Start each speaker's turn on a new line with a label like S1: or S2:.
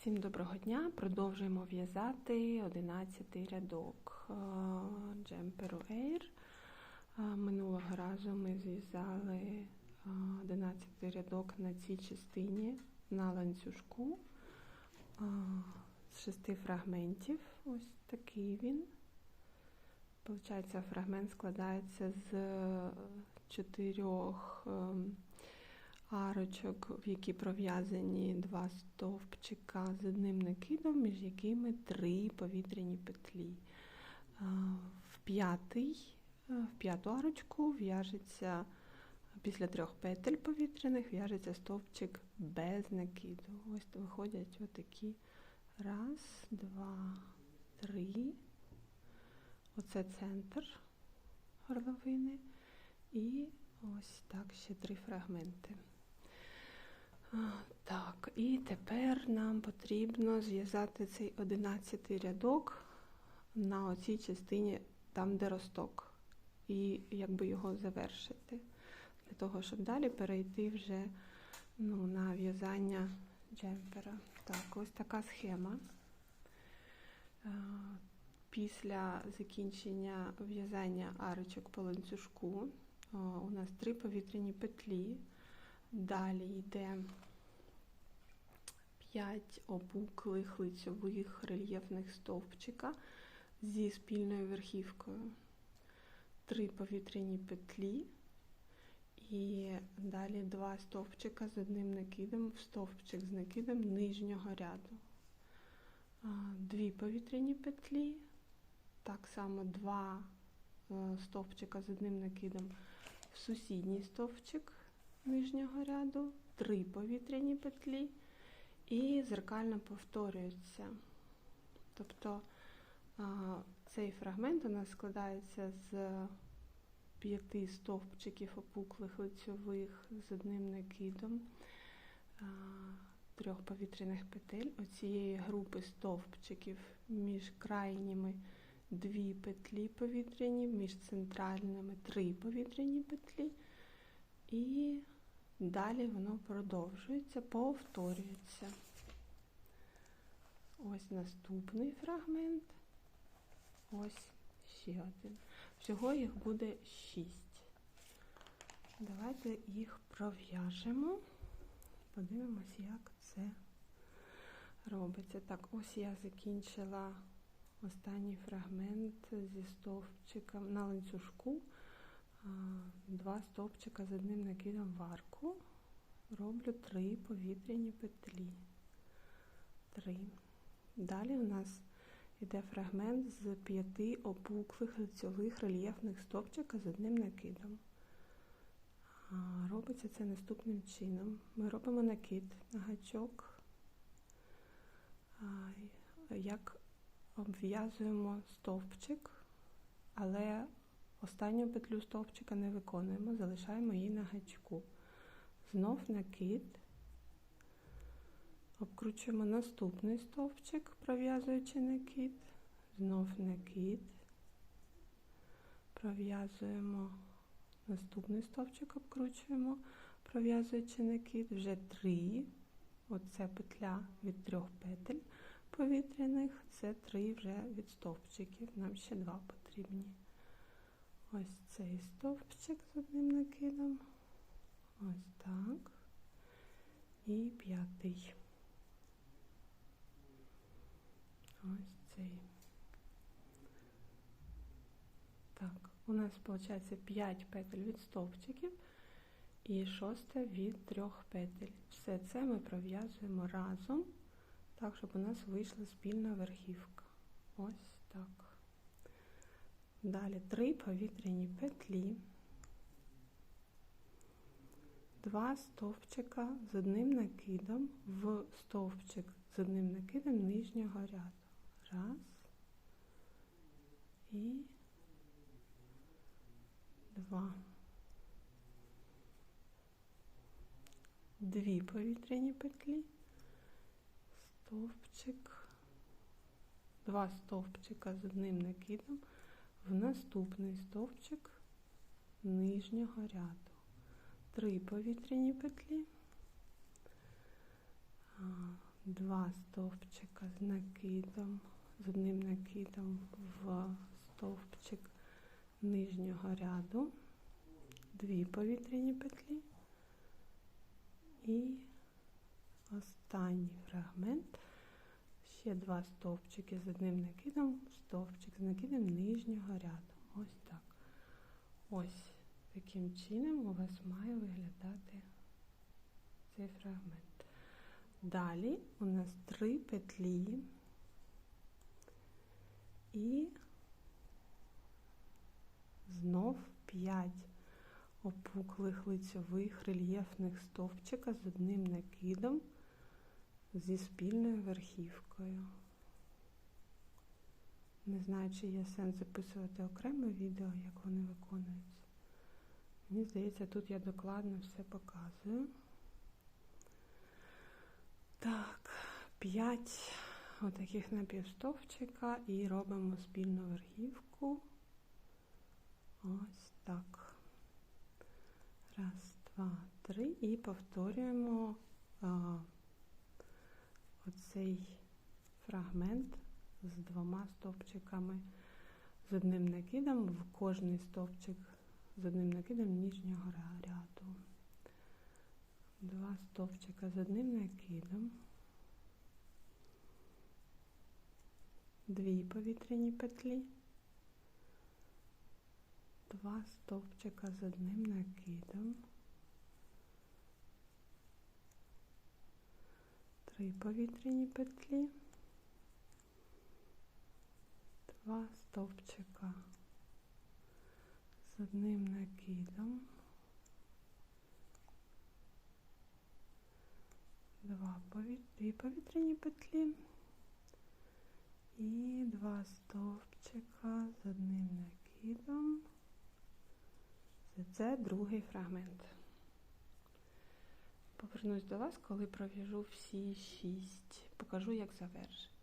S1: Всім доброго дня! Продовжуємо в'язати 11 рядок е, джемперу Air. Е, Минулого разу ми зв'язали е, 11 рядок на цій частині на ланцюжку е, з шести фрагментів. Ось такий він. Получається, фрагмент складається з чотирьох ем, арочок, в які пров'язані два стовпчика з одним накидом, між якими три повітряні петлі. В п'ятий, в п'яту арочку в'яжеться після трьох петель повітряних в'яжеться стовпчик без накиду. Ось виходять отакі. Раз, два, три. Оце центр горловини. І ось так ще три фрагменти. Так, і тепер нам потрібно зв'язати цей одинадцятий рядок на оцій частині, там, де росток, і якби його завершити. Для того, щоб далі перейти вже ну, на в'язання джемпера. Так, ось така схема. Після закінчення в'язання арочок по ланцюжку у нас три повітряні петлі. Далі йде 5 опуклих лицьових рельєфних стовпчика зі спільною верхівкою, 3 повітряні петлі, і далі 2 стовпчика з одним накидом, в стовпчик з накидом нижнього ряду. 2 повітряні петлі, так само 2 е, стовпчика з одним накидом в сусідній стовпчик нижнього ряду, 3 повітряні петлі і зеркально повторюються. Тобто цей фрагмент у нас складається з п'яти стовпчиків опуклих лицьових з одним накидом, трьох повітряних петель. Оцієї групи стовпчиків між крайніми дві петлі повітряні, між центральними три повітряні петлі. І Далі воно продовжується, повторюється. Ось наступний фрагмент. Ось ще один. Всього їх буде шість. Давайте їх пров'яжемо. Подивимось, як це робиться. Так, ось я закінчила останній фрагмент зі стовпчиком на ланцюжку два стовпчика з одним накидом в арку, роблю три повітряні петлі. Три. Далі у нас йде фрагмент з п'яти опуклих лицьових рельєфних стовпчика з одним накидом. Робиться це наступним чином. Ми робимо накид на гачок, як обв'язуємо стовпчик, але Останню петлю стовпчика не виконуємо, залишаємо її на гачку. Знов накид, обкручуємо наступний стовпчик, пров'язуючи накид, знов накид, пров'язуємо наступний стовпчик, обкручуємо, пров'язуючи накид, вже три. Оце петля від трьох петель повітряних, це три вже від стовпчиків, нам ще два потрібні. Ось цей стовпчик з одним накидом. Ось так. І п'ятий. Ось цей. Так, у нас виходить 5 петель від стовпчиків і шоста від трьох петель. Все це ми пров'язуємо разом, так, щоб у нас вийшла спільна верхівка. Ось так. Далі три повітряні петлі, два стовпчика з одним накидом. В стовпчик з одним накидом нижнього ряду. Раз. І два. Дві повітряні петлі, стовпчик, два стовпчика з одним накидом в наступний стовпчик нижнього ряду. Три повітряні петлі, два стовпчика з накидом, з одним накидом в стовпчик нижнього ряду, дві повітряні петлі і останній фрагмент. Ще два стовпчики з одним накидом, стовпчик з накидом нижнього ряду. Ось так. Ось таким чином у вас має виглядати цей фрагмент. Далі у нас три петлі і знов 5 опуклих лицьових рельєфних стовпчика з одним накидом зі спільною верхівкою. Не знаю, чи є сенс записувати окреме відео, як вони виконуються. Мені здається, тут я докладно все показую. Так, 5 отаких напівстовпчика і робимо спільну верхівку. Ось так. Раз, два, три. І повторюємо оцей фрагмент з двома стовпчиками з одним накидом в кожний стовпчик з одним накидом нижнього ряду. Два стовпчика з одним накидом, дві повітряні петлі, два стовпчика з одним накидом, три повітряні петлі, два стовпчика з одним накидом. Два дві повітряні петлі і два стовпчика з одним накидом. Це, другий фрагмент. Повернусь до вас, коли пров'яжу всі шість. Покажу, як завершити.